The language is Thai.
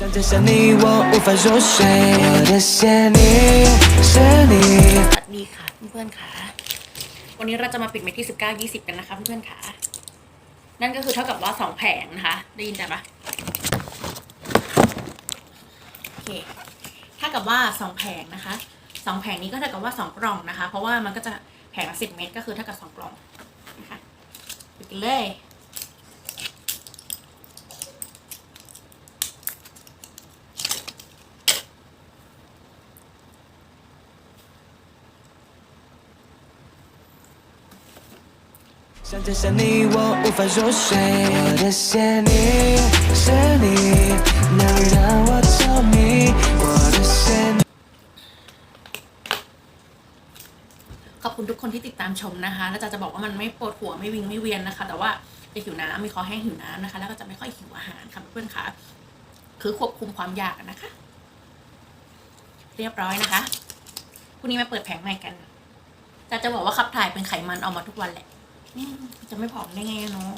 想见想你，我无法入睡。我的想你是你。 สวัสดีค่ะเพื่อนๆค่ะ วันนี้เราจะมาปิดเม็ดที่สิบเก้ายี่สิบกันนะคะเพื่อนๆค่ะ นั่นก็คือเท่ากับว่าสองแผงนะคะ ได้ยินใจปะโอเคเท่ากับว่าสองแผงนะคะสองแผงนี้ก็เท่ากับว่าสองกล่องนะคะ เพราะว่ามันก็จะแผงละสิบเม็ดก็คือเท่ากับสองกล่องนะคะปิดกันเลย 想见想你，我无法入睡。我的想你是你，能让我着迷。我的想你。 ขอบคุณทุกคนที่ติดตามชมนะคะ แล้วจะจะบอกว่ามันไม่ปวดหัวไม่วิงไม่เวียนนะคะ แต่ว่าจะหิวน้ำมีคอแห้งหิวน้ำนะคะ แล้วก็จะไม่ค่อยหิวอาหารค่ะเพื่อนๆค่ะ คือควบคุมความอยากนะคะ เรียบร้อยนะคะพรุ่งนี้มาเปิดแผงใหม่กันจะจะบอกว่าขับถ่ายเป็นไขมันออกมาทุกวันแหละอืม จะไม่ผอมได้ไงเนาะ